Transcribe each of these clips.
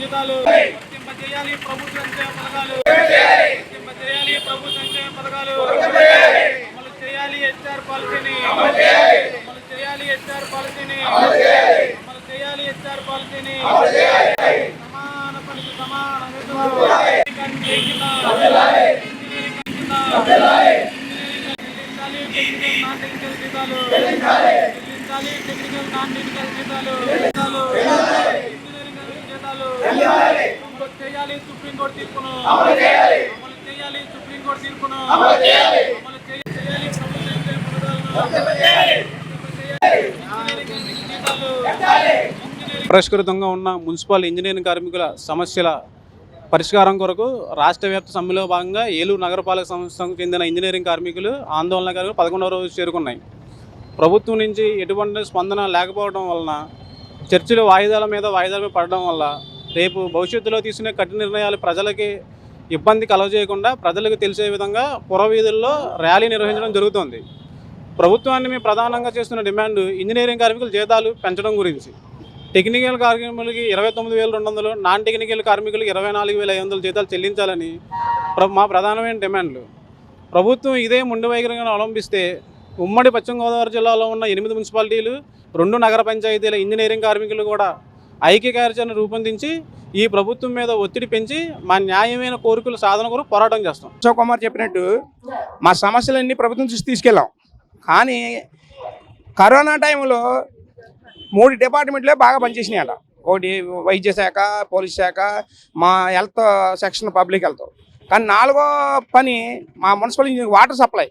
జీతాలు వర్తింపజేయాలి ప్రభుత్వ సంక్షేమ పథకాలు వర్తింపజేయాలి ప్రభుత్వ సంక్షేమ పథకాలు అమలు చేయాలి హెచ్ఆర్ పాలసీని అమలు చేయాలి హెచ్ఆర్ పాలసీని అమలు చేయాలి హెచ్ఆర్ పాలసీని సమాన పనికి సమాన టెక్నికల్ నాన్ టెక్నికల్ జీతాలు టెక్నికల్ నాన్ జీతాలు జీతాలు అమలు చేయాలి సుప్రీంకోర్టు తీర్పును. అమలు చేయాలి. అమలు చేయాలి సుప్రీంకోర్టు తీర్పును. అమలు చేయాలి. అమలు చేయాలి ప్రభుత్వ సంక్షేమ పథకాలను అమలు చేయాలి. ఇంజనీరింగ్ జీతాలు ఇంజనీరింగ్ పరిష్కృతంగా ఉన్న మున్సిపల్ ఇంజనీరింగ్ కార్మికుల సమస్యల పరిష్కారం కొరకు రాష్ట్ర వ్యాప్త సమ్మెలో భాగంగా ఏలూరు నగరపాలక సంస్థకు చెందిన ఇంజనీరింగ్ కార్మికులు ఆందోళన కార్మికులు పదకొండవ రోజు చేరుకున్నాయి. ప్రభుత్వం నుంచి ఎటువంటి స్పందన లేకపోవడం వలన చర్చలు వాయిదాల మీద వాయిదాల మీద పడడం వల్ల రేపు భవిష్యత్తులో తీసుకునే కఠిన నిర్ణయాలు ప్రజలకి ఇబ్బంది కలగజేయకుండా ప్రజలకు తెలిసే విధంగా పురవీధుల్లో ర్యాలీ నిర్వహించడం జరుగుతోంది. ప్రభుత్వాన్ని మేము ప్రధానంగా చేస్తున్న డిమాండ్ ఇంజనీరింగ్ కార్మికుల జీతాలు పెంచడం గురించి. టెక్నికల్ కార్మికులకి ఇరవై తొమ్మిది వేల రెండు వందలు నాన్ టెక్నికల్ కార్మికులకి ఇరవై నాలుగు వేల ఐదు వందలు జీతాలు చెల్లించాలని ప్ర- మా ప్రధానమైన డిమాండ్లు. ప్రభుత్వం ఇదే ముండి వైఖరిగా అవలంబిస్తే ఉమ్మడి పశ్చిమ గోదావరి జిల్లాలో ఉన్న ఎనిమిది మున్సిపాలిటీలు రెండు నగర పంచాయతీల ఇంజనీరింగ్ కార్మికులు కూడా ఐక్య కార్యాచరణ రూపొందించి ఈ ప్రభుత్వం మీద ఒత్తిడి పెంచి మా న్యాయమైన కోరికల సాధన కొరకు పోరాటం చేస్తాం. అశోక్ కుమార్ చెప్పినట్టు మా సమస్యలన్నీ ప్రభుత్వం చూసి తీసుకెళ్ళాం. కానీ కరోనా టైంలో మూడు డిపార్ట్మెంట్లే బాగా పనిచేసినాయి అలా. ఒకటి వైద్య శాఖ పోలీస్ శాఖ మా హెల్త్ సెక్షన్ పబ్లిక్ హెల్త్. కానీ నాలుగో పని మా మున్సిపల్ ఇంజనీరింగ్ వాటర్ సప్లై.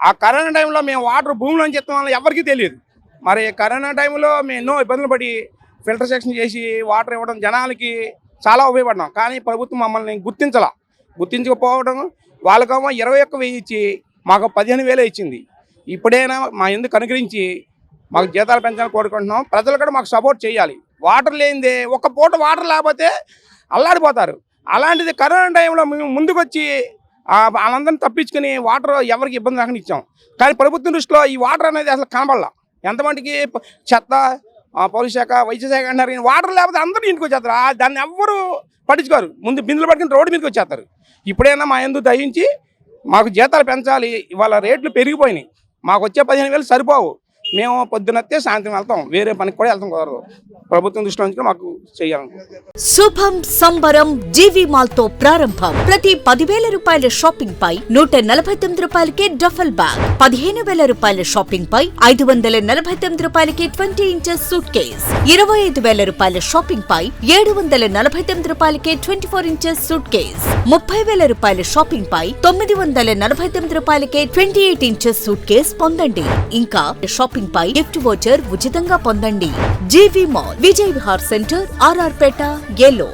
ఆ కరోనా టైంలో మేము వాటర్ భూమిలోంచి ఎత్తడం వల్ల ఎవరికీ తెలియదు. మరి కరోనా టైంలో మేము ఎన్నో ఇబ్బందులు పడి ఫిల్టర్ సెక్షన్ చేసి వాటర్ ఇవ్వడం జనాలకి చాలా ఉపయోగపడ్డాం. కానీ ప్రభుత్వం మమ్మల్ని గుర్తించాల. గుర్తించకపోవడం వాళ్ళకేమో ఇరవై ఒక్క వెయ్యి ఇచ్చి మాకు పదిహేను వేలే ఇచ్చింది. ఇప్పుడైనా మా ఎందుకు అనుగ్రహించి మాకు జీతాలు పెంచాలని కోరుకుంటున్నాం. ప్రజలు కూడా మాకు సపోర్ట్ చేయాలి. వాటర్ లేనిదే ఒక పూట వాటర్ లేకపోతే అల్లాడిపోతారు. అలాంటిది కరోనా టైంలో మేము ముందుకొచ్చి వాళ్ళందరినీ తప్పించుకుని వాటర్ ఎవరికి ఇబ్బంది రాకుండా ఇచ్చాం. కానీ ప్రభుత్వం దృష్టిలో ఈ వాటర్ అనేది అసలు కనబడలా. ఎంతమందికి చెత్త ఆ, శాఖ వైద్య శాఖ అంటారు వాటర్ లేకపోతే అందరూ ఇంటికి వచ్చేస్తారు. దాన్ని ఎవ్వరు పట్టించుకోరు. ముందు బిందులు పట్టుకుని రోడ్డు మీదకి వచ్చేస్తారు. ఇప్పుడైనా మా ఎందుకు దయించి మాకు జీతాలు పెంచాలి. ఇవాళ రేట్లు పెరిగిపోయినాయి. మాకు వచ్చే పదిహేను వేలు సరిపోవు. మేము పొద్దునత్తే సాయంత్రం వెళ్తాం. వేరే పనికి కూడా వెళ్తాం కుదరదు. ప్రభుత్వం దృష్టిలో మాకు చేయాలి. శుభం సంబరం జీవి మాల్తో ప్రారంభం. ప్రతి పదివేల రూపాయల షాపింగ్ పై నూట నలభై తొమ్మిది రూపాయలకి డఫల్ బ్యాగ్. పదిహేను వేల రూపాయల షాపింగ్ పై ఐదు వందల నలభై తొమ్మిది రూపాయలకి ట్వంటీ ఇంచెస్ సూట్ కేస్ ఇరవై ఐదు వేల రూపాయల షాపింగ్ పై ఏడు వందల నలభై తొమ్మిది రూపాయలకే twenty four inches suitcase ముప్పై వేల రూపాయల షాపింగ్ పై తొమ్మిది వందల నలభై తొమ్మిది రూపాయలకే twenty eight inches suitcase పొందండి. ఇంకా షాపింగ్ పై గిఫ్ట్ వోచర్ ఉచితంగా పొందండి. GV mall Vijay Vihar centre RR Peta yellow